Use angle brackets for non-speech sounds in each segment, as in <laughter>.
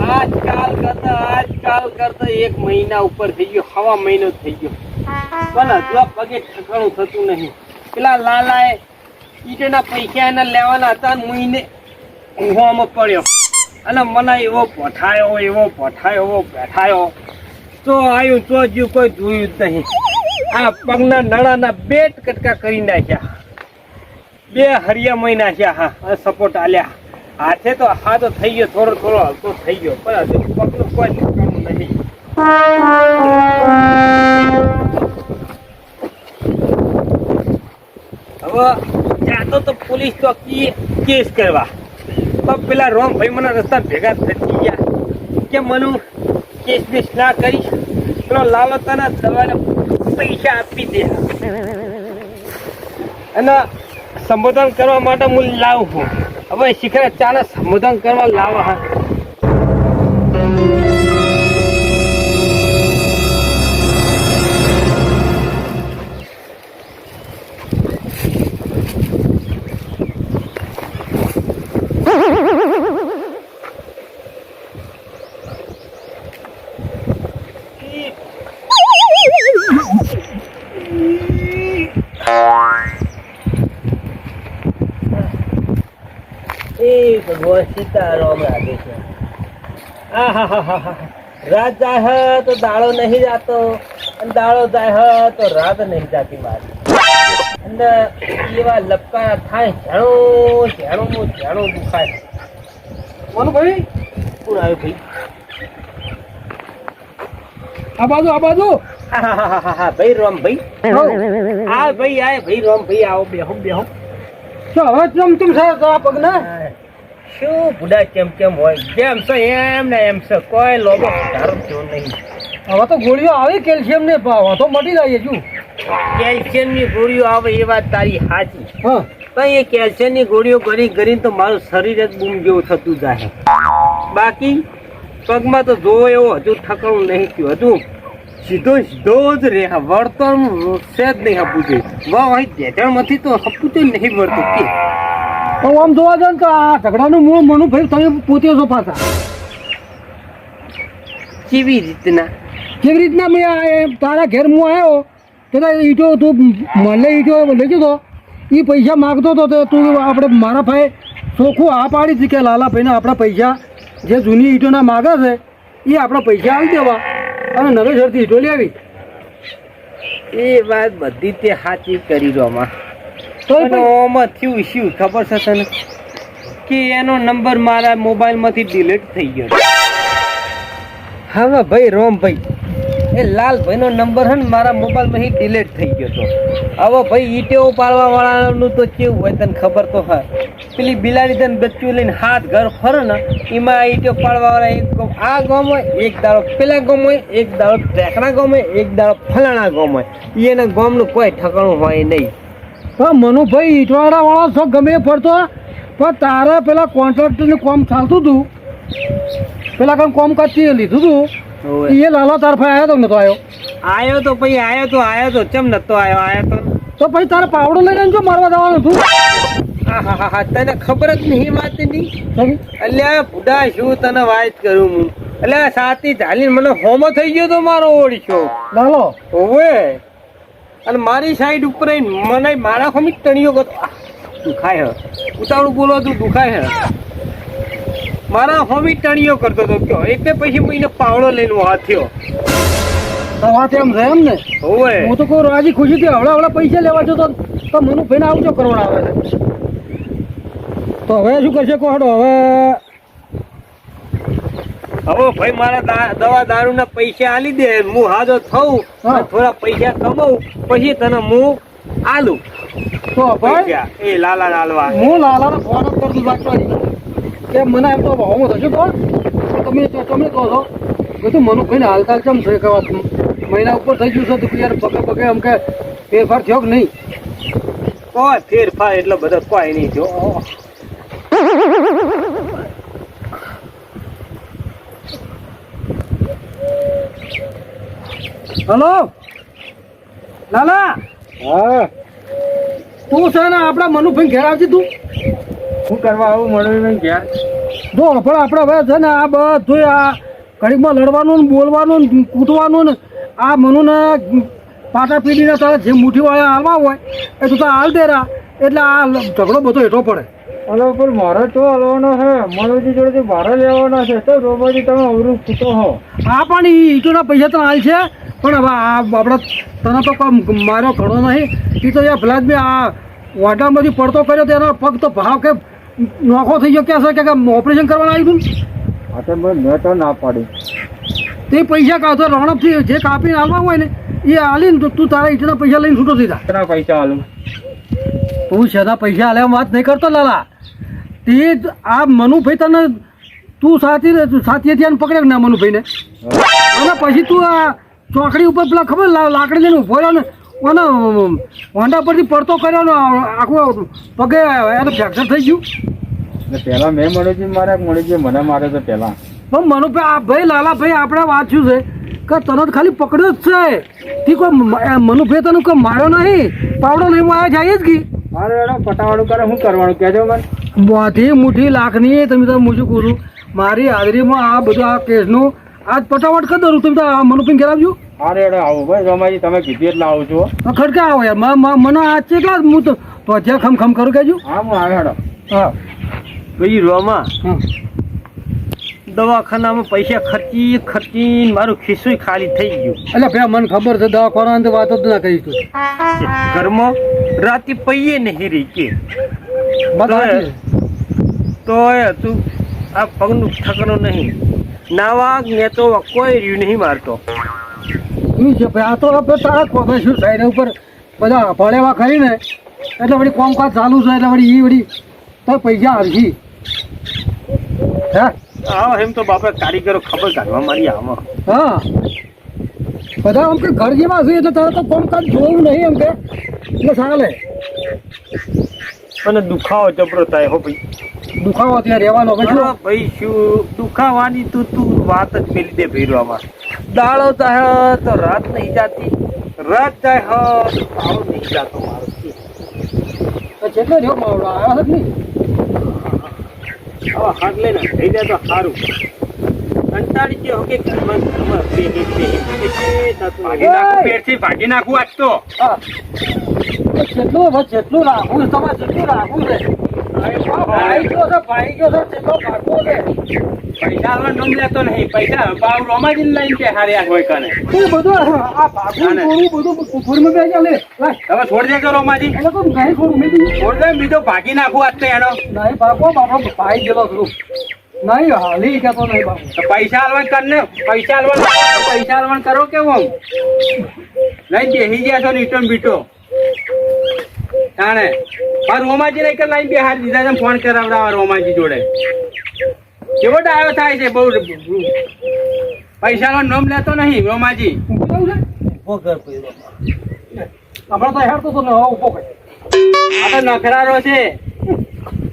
આજકાલ કરતા આજકાલ કરતા એક મહિના ઉપર થઈ ગયો, હવા મહિનો થઈ ગયો. પણ હજુ પગે ઠકાણું થતું નહીં. પેલા લાલાએ ઈટના પૈસા એને લેવાના હતા મહિને ઊંઘવામાં પડ્યો. અને મને એવો પઠાયો એવો પઠાયો, એવો બેઠાયો. તો આવ્યું તો હજુ કોઈ જોયું જ નહીં. આ પગના નળાના બે કટકા કરી નાખ્યા. બે હરિયા મહિના છે હા સપોર્ટ આલ્યા. હાથે તો, હા તો થઈ ગયો, થોડો થોડો હલકો થઈ ગયો, પણ હજુ પગનું કોઈ ઠકાણું નથી. હવે જાતો તો પોલીસ ચોકી કેસ કરવા. પણ પેલા રોમ ભાઈ મને રસ્તા ભેગા થઈ ગયા, કે મનુ કેસ બેસ ના કરી પેલો લાલતાના તને દવાને પૈસા આપી દે. અને સંબોધન કરવા માટે હું લાવું છું. હવે શીખરે ચાલે સંબોધન કરવા લાવો હા. <laughs> એ ભગવાન સીતારામ રાધે છે. આહાહાહાહા. રાત જાય હે તો દાડો નહીં જાતો અને દાડો જાય હે તો રાત નહીં જાતી મારી અને એવા લપકા થાય જાણો જાણો જાણો દુખાય. કોનું ભાઈ. કોણ આવ્યું ભાઈ? આ બાજુ આ બાજુ. હા ભાઈ રામ ભાઈ. આ ભાઈ આ ભાઈ રામ ભાઈ આવો બેહો બેહો. તો હવે ચમચમ ચમ છે તો આ પગ શું બુડા કેમ કેમ હોય? જેમ છે એમ ને એમ છે. કોઈ લોબો ધારો થયો નહીં. હવે તો ગોળીઓ આવે કેલ્શિયમ ને ભાવ તો મટી જાય હજુ કેલ્શિયમની ગોળીઓ આવે એ વાત તારી સાચી. હા. પણ એ કેલ્શિયમની ગોળીઓ ગણી કરીને તો મારું શરીર જ બૂમ જેવું થતું જાય. બાકી પગમાં તો જોવો એવો હજુ ઠકાણું નહીં થયું. હજુ સીધો સીધો જ રહે વળતર છે જ નહીં હપવું જોઈએ વાહ ભાઈ જેઠાણમાંથી તો હપવું તો નહીં વળતું કે. તો આમ જોવા જાય તો આ ઝઘડાનું મૂળ મનું ભાઈ તમે પોતે છો પાછા. કેવી રીતના? કેવી રીતના મેં તારા ઘેર હું આવ્યો તો ઈટો તું મળે ઈટો લઈ જતો. એ પૈસા માગતો હતો તો તું આપણે મારા ભાઈ ચોખ્ખું આ પાડી હતી કે લાલા ભાઈને આપણા પૈસા જે જૂની ઈટોના માગે છે એ આપણા પૈસા આવી દેવા. અને નવેસરથી ઇટોલી આવી. એ વાત બધી તે સાચી કરી રોમાં તો ઓમાં થયું શું? ખબર છે તને? કે એનો નંબર મારા મોબાઈલમાંથી ડિલીટ થઈ ગયો હવે ભાઈ રોમભાઈ એ લાલભાઈનો નંબર હે ને મારા મોબાઈલમાંથી ડિલીટ થઈ ગયો તો. હવે ભાઈ ઈટેઓ પાડવા વાળાનું તો કેવું હોય તને ખબર તો હોય. પેલી બિલાડી તને બચ્ચું લઈને હાથ ઘર ફરે ને એમાં ઈટો પાડવા વાળા એક ગામ. આ ગામ હોય એક દાડો પેલા ગામ હોય એક દાડો ટેકણા ગામ હોય એક દાડો ફલાણા ગામ હોય. એના ગામનું કોઈ ઠકાણું હોય નહીં. તો મનુભાઈ ઈટવાડા વાળો છો ગમે ફરતો પણ તારે પેલા કોન્ટ્રાક્ટરનું કામ ચાલતું હતું. પેલા કામ કોમ કાચી લીધું હતું. એ લાલા તાર આવ્યો તો નતો આવ્યો આયો તો પછી આયો તો આયો તો ચમ નતો આયો આયો તો. તો પછી તારે પાવડો લઈને જો મારવા જવાનું હતું. તને ખબર જ નહીં વાતની? અલ્યા બુડા શું તને વાત કરું હું? અલ્યા સાતી ઝાલીને મને હોમો થઈ ગયો તો મારો ઓળખ્યો લાલો. ઓવે અને મારી સાઈડ ઉપર મને મારા ખમી તણીયો કરતો દુખાય હે. ઉતાવળું બોલો તું દુખાય હે. મારા હોમી તણીયો કરતો હતો કયો એટલે પછી એને પાવડો લઈને હાથ્યો વાત એમ છે એમ ને હોવે. હું તો કહું રાજી ખુશીથી હવડા હવડા પૈસા લેવા જતો તો મનુ ફેન આવજો કરોડ આવે. છે તો હવે શું કરશે કોહડો? હવે હવે ભાઈ મારા દવા દારૂ ના પૈસા આલી દે. હું હાજો થઉં. થોડા પૈસા કમાઉં પછી તને હું આલુ. તો ભાઈ એ લાલા લાલવા. હું લાલાને ફોન કરતો વાંચવાની. કે મને એમ તો ભાવમાં થશે તો તમે તમે કહો છો. બધું મનુ ભાઈને હાલતાલ કેમ છે? કે મહિના ઉપર થઈ ગયું છે તો યાર પગે પગે એમ કે ફેરફાર થયો કે નહીં? કોઈ ફેરફાર એટલો બધો કોઈ નહીં જો હલો? લાલા? હા. તું છે ને આપણા મનુભાઈ ઘેર આવજે તું. શું કરવા આવું મનુભાઈ ઘેર. જો પણ આપણે હવે છે ને આ બધું આ ઘડીકમાં લડવાનું ને બોલવાનું ને કૂટવાનું ને આ મનુને પાટા પીડીને તારે જે મુઠ્ઠી વાળા હાલવા હોય એ તું તો હાલ દેરા. એટલે આ ઝઘડો બધો હેઠો પડે. અલો પણ મારે તો હલવાનો છે. મનોજી જોડેથી ભારે લેવાના છે. તો રોબાજી તમે અવરું પૂછો હો. આ પણ એ ઈટોના પૈસા તો હાલ છે. પણ હવે આ આપણે તને તો કોઈ માર્યો ઘણો નહીં. એ તો યાર ભલા જ આ વાટામાંથી પડતો કર્યો તો એનો પગ તો ભાવ કે નોખો થઈ ગયો. કે છે કે ઓપરેશન કરવાનું આવ્યું હતું આ તો મેં તો ના પાડી. તે પૈસા કાઢો રણપથી જે કાપીને હાલવા હોય ને એ હાલીને તો તું તારા ઈટના પૈસા લઈને છૂટો થઈ જા પૈસા હાલું? તું છેના પૈસા હાલ્યા વાત નહીં કરતો લાલા. તે આ મનુભાઈ તને તું સાથી સાથી ત્યાં પકડે ના મનુભાઈને? અને પછી તું આ ચોકડી ઉપર પેલા ખબર લાકડી લઈને ઊભો રહ્યો ને ઓને હોન્ડા પરથી પડતો કર્યો ને આખું પગે એને ફ્રેક્ચર થઈ ગયું. પહેલા મેં મણુજી મારે મણુજી મને મારે તો પહેલા. પણ મનુભાઈ આ ભાઈ લાલાભાઈ આપણે વાંચ્યું છે? કે તને તો ખાલી પકડ્યો જ છે. તે કોઈ મનુભાઈ તને કોઈ માર્યો નહીં? પાવડો નહીં માર્યા જાય જ કી. મારે એનો પટાવાળું કરે શું કરવાનું કહેજો મને. મોટી મુઠ્ઠી લાખની તમે તો હું શું કહું મારી હાજરીમાં આ બધું આ કેસનું આજ પટાવટ કરી દઉં તમે તો આ પણ ઘેર આવજો. અરે અરે આવું ભાઈ રમાજી તમે કીધી એટલે આવું છો. ખડકા આવો યાર. મને આજ છે આ હું તો તો જ્યાં ખમ ખમ કરું કહેજો હા હું આવે હેડો. હા. ભાઈ રોમા દવાખાનામાં પૈસા ખર્ચી ખર્ચી મારું ખિસ્સું ખાલી થઈ ગયું. એટલે ભાઈ મને ખબર છે દવાખાના તો વાત જ ના કરી તું. ઘરમાં રાતે પૈયે નહીં રહી કે. બતાવે તો આ પગનું ઠકનો નહીં. નાવા ને તો કોઈ રહ્યું નહીં મારતો. શું છે ભાઈ આ તો આપણે તારા કોમે શું થાય ઉપર બધા ભળેવા ખરી ને એટલે વળી કોમકાજ ચાલુ છે એટલે વળી એ વળી તો પૈસા આવશી હે? હા એમ તો બાપા કારીગરો ખબર કાઢવા મારી આમાં. હા. બધા આમ કે ઘર જેવા છે એટલે તારે તો કોમકાજ જોવું નહીં એમ કે. એટલે ચાલે અને દુખાવો જબરો થાય હો ભાઈ. દુખાવો ત્યાં રહેવાનો હવે ભાઈ શું દુખાવાની તું તું વાત જ મેલી દે ભેરવામાં દાડો જાય તો રાત નહીં જાતી. રાત જાય હ તો દાડો નહીં જાતો મારો. તો રહ્યો માવડો આવ્યો હતો નહીં. હવે હાથ લઈને થઈ જાય તો સારું. કંટાળી ગયો કે ઘરમાં ઘરમાં પેટથી ભાગી નાખું આજ તો. જેટલું જેટલું રાખવું તમારે જેટલું રાખવું છે. પૈસા નોમ લેતો નહીં પૈસા બાવ રોમાજી લઈને કે હારે હોય કને એ બધું આ ભાગવું થોડું બધું લાય છોડી દેજો રોમાજી એટલે તો બીજો ભાગી નાખું આજ તો નહીં બાપો ભાઈ ગયેલો છું નહીં હાલી જતો નહીં પૈસા હાલવા કર ને પૈસા હાલવા પૈસા હાલવા કરો કેવું નહીં બેહી ગયા છો રીટર્ન બીટો તાણે આ રોમાજી ને કે લાઈન બિહાર દીધા છે ફોન કરાવડાવવા રોમાજી જોડે. કેવો ડાયો થાય છે બહુ પૈસા નો નોમ લેતો નહીં રોમાજી. ઊભું જવું છે ઊભો કર હમણાં તો હેડતો તો ને કર આ તો નખરારો છે.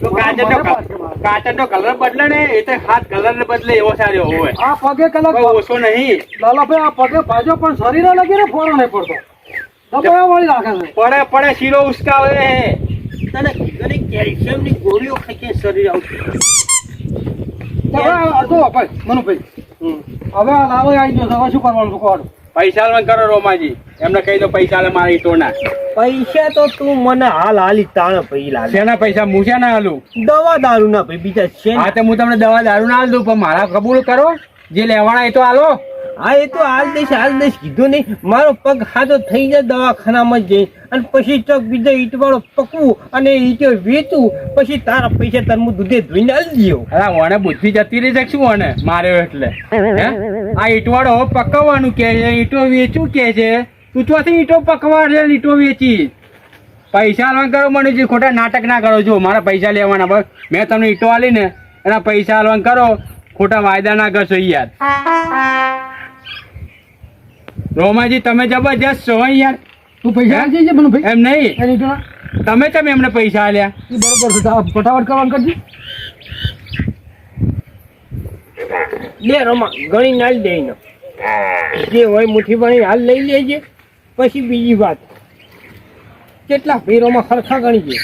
તો કાચર નો કાચર નો કલર બદલે ને એ તો હાથ કલર ને બદલે એવો સારો હોય. આ પગે કલર ઓછો નહીં. લાલાભાઈ આ પગે ભાજો પણ શરીર લગી ને નહીં પડતો. પડે પડે શીરો ઉસકાવે તને કેલ્શિયમ કેલ્શિયમની ગોળીઓ ખાઈ કે શરીર આવતું તો હવે આવી ગયો હવે શું કરવાનું છે પૈસા હાલવા કરો રોમાજી. એમને કહી દો પૈસા લે મારી ટોના પૈસા તો તું મને હાલ હાલી તાણ પૈ લાલ. શેના પૈસા? હું ના હાલું? દવા દારૂ ના ભાઈ બીજા છે હા તો હું તમને દવા દારૂ ના હાલ દઉં પણ મારા કબૂલ કરો. જે લેવાના એ તો હાલો. હા એ તો હાલ દઈશ હાલ દઈશ કીધું નહીં. મારો પગ હાથો થઈ જાય દવાખાનામાં જઈ અને પછી ચોક બીજો ઈંટવાળો પકવું અને ઈંટો વેચું. પછી તારા પૈસા તાર દૂધે ધોઈને આવી દઉં. અરે વણે બુદ્ધિ જતી રહી શું વણે માર્યો એટલે. આ ઈંટવાળો પકવવાનું કે છે, ઈંટો વેચું કે છે? તું ચોથી ઈંટો પકવા છે, ઈંટો વેચી. પૈસા હાલવા કરો મને જે ખોટા નાટક ના કરો. છો મારા પૈસા લેવાના. બસ, મેં તમને ઈંટો આલી ને એના પૈસા હાલવા કરો. ખોટા વાયદા ના કરશો યાર. રોમાજી તમે જબરજસ્ત છો યાર. તું પૈસા આપજે દેજે મનુભાઈ એમ નહીં. તમે કેમ એમને પૈસા આલ્યા? બરોબર છે ફટાફટ કરવાનું કરજે. લે રોમા ગણી નાલ દે એનો. જે હોય મુઠ્ઠી ભણી હાલ લઈ લેજે. પછી બીજી વાત. કેટલા ભીરોમાં ખરખા ગણી છે?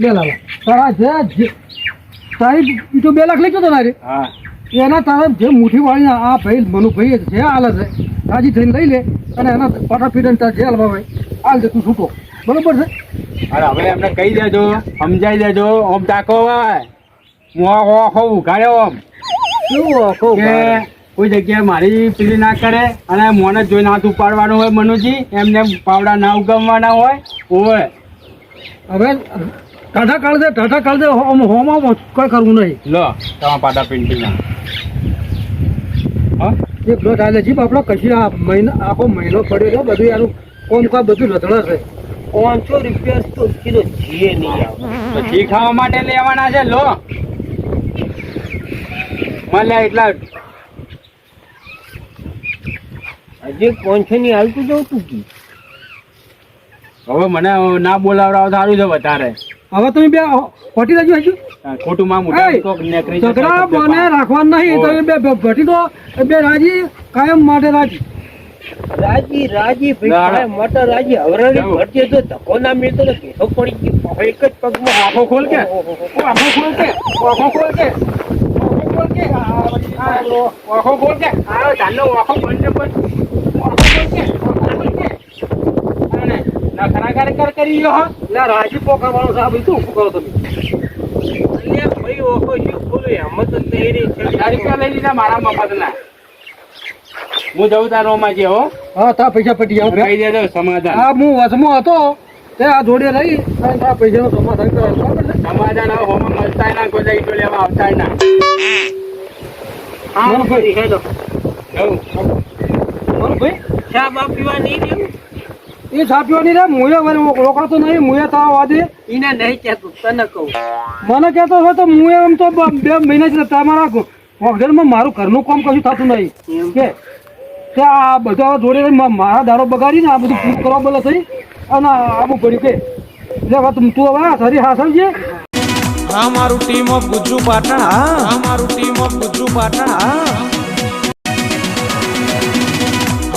બે લાખ તારા જે તારી ઈટો બે લાખ લઈ ગયો તો તારી હા. એના તારા જે મુઠ્ઠી વાળી આ ભાઈ મનુભાઈ જે હાલે છે રાજી થઈને લઈ લે અને એના પાટા પીડન તાર જે હાલવા ભાઈ હાલ દે તું છૂટો. બરોબર છે? અરે હવે એમને કહી દેજો સમજાઈ દેજો ઓમ ટાકો હોય હું આખો ઉઘાડ્યો ઓમ. કેવું આખો કોઈ જગ્યાએ મારી પીલી ના કરે અને મોને જોઈને હાથ ઉપાડવાનો હોય મનુજી એમને પાવડા ના ઉગમવાના હોય હોય હવે ટાટા કાઢ દે ટાટા કાઢ દે હોમ હોમ કઈ કરવું નહીં. લો તમારા પાટા પેન્ટિંગ હા? એક બ્લડ આલે જીપ આપણો કશી આ મહિનો આખો મહિનો પડ્યો છે બધું એનું કોમ કા બધું લથડા છે. પાંચસો રૂપિયા તો કિલો જીએ નહીં આવે. ઘી ખાવા માટે લેવાના છે લો. મળે એટલા. હજી પાંચસો ની હાલતું જવું તું કી હવે મને ના બોલાવડાવ સારું છે વધારે. હવે તમે બે પટી દેજો હજુ. ખોટું ઝઘડા રાખવાનું નહીં બે દો બે રાજી કાયમ માટે રાજી. રાજી રાજી ના, ના. ભાઈ મોટા રાજી. હવરાડી ભરજે તો ધક્કો ના મેળતો તો ભેસો પડી ગયો. એક જ પગમાં આંખો ખોલ કે? ઓહો, ઓહો, ઓહો. આંખો ખોલ કે? આંખો ખોલ કે? આંખો ખોલ કે? આ, આંખો ખોલ કે? આ ચાલો આંખો બંધ ને બંધ. ખોલ કે? આંખો ખોલ કે? અને નખરા કર હો. રાજી પોકા વાળો સાહેબ તું શું કરો તમે? અલ્યા ભાઈ શું ખોલું એમ જ નહીં રહી છે. રૂપિયા લઈ લીધા મારા મફતના હું જઉં તાર રોમાજી હો. હા તા પૈસા પટી જાવ કહી દેજો સમાધાન. આ હું વચમાં હતો તે આ જોડે રહી અને પૈસાનું સમાધાન કરાવ. સમાધાન હવે હોમાં મળતા ના કોઈ લઈ લેવા આવતા ના. હા ભાઈ હેલો. જઉં ભાઈ ચા બાપ પીવા નહીં દેવું? એ છાપ્યો નહીં રે મુએ રોકાતો નહીં મુએ તાવ વાદે. એને નહીં કહેતો તને કહું. મને કહેતો હોય તો મુએ એમ તો બે મહિના જ તમારા વગરમાં મારું ઘરનું કામ કશું થતું નહીં. એમ. કે તે આ બધા જોડે મારા દારો બગાડીને આ બધું પૂરું કરવા બોલે થઈ. અને આબુ પડ્યું કે તું તું હવે સારી હાસલ છે અમારું મારું ટીમ ઓફ ગુજ્જુ પાટણ હા. હા મારું ટીમ ઓફ ગુજ્જુ પાટણ